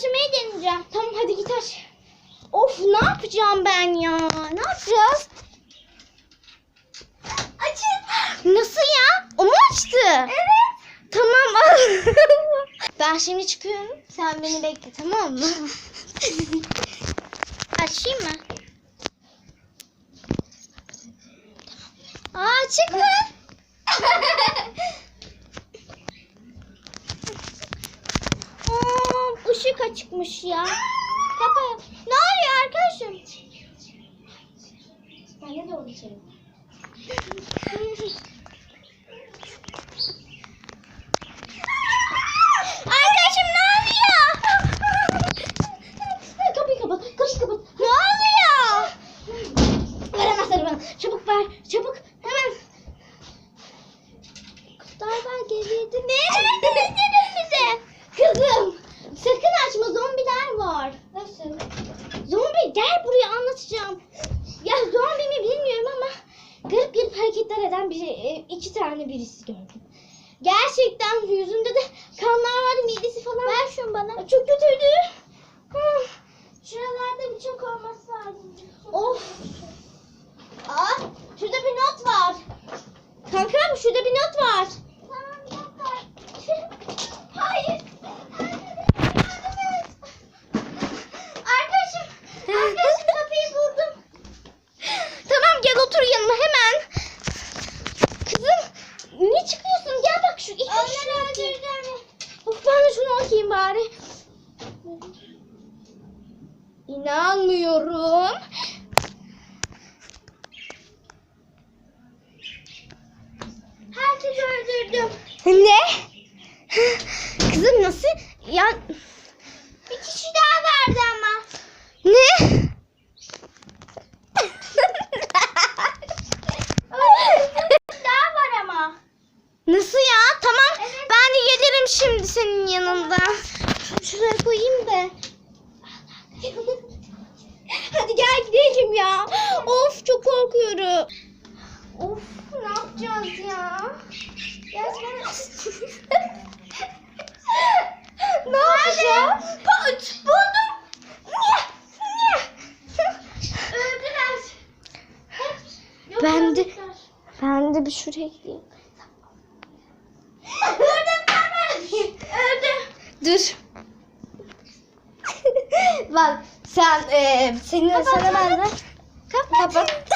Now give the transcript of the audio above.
açmayı deneyeceğim. Tamam hadi git aç. Of ne yapacağım ben ya? Ne yapacağız? Açın. Nasıl ya? O mu açtı? Evet. Tamam. ben şimdi çıkıyorum. Sen beni bekle tamam mı? Açayım mı? Aa çıkma. Aa, ışık açıkmış ya. Kapa. Ne oluyor arkadaşım? Ben de doğru içerim. Arkadaşım ne oluyor? kapıyı kapat, kapıyı kapat. Ne oluyor? Ver anahtarı bana. Çabuk ver, çabuk. Hemen. Kurtlar geriye Ne? İstedin bize. Kızım. Sakın açma zombiler var. Nasıl? Zombi gel buraya anlatacağım. Ya zombi mi bilmiyorum ama garip garip hareketler eden bir e, iki tane birisi gördüm. Gerçekten yüzünde de kanlar vardı midesi falan. Ver şunu bana. Çok kötüydü. Hı. Şuralarda bir çok olması lazım. Of. Aa, şurada bir not var. Kanka şurada bir not var. Tamam bir dakika. Hayır. Arkadaşım. Arkadaşım kapıyı buldum. Tamam gel otur yanıma hemen. Kızım ne çıkıyorsun? Gel bak şu ilk Onları öldüreceğim. Of ben de şunu okuyayım bari. İnanmıyorum. Herkesi öldürdüm. Ne? Kızım nasıl? Ya bir kişi daha vardı ama. Ne? daha var ama. Nasıl ya? Tamam. Ben de gelirim şimdi senin yanında. Şuraya koyayım da. Hadi gel gidelim ya. Of çok korkuyorum. Of ne yapacağız ya? Gerçekten... ne yapacağız? Pat buldum. Ben de ben de bir şuraya gideyim. Dur. Bak sen e, senin sana ben de kapat. kapat.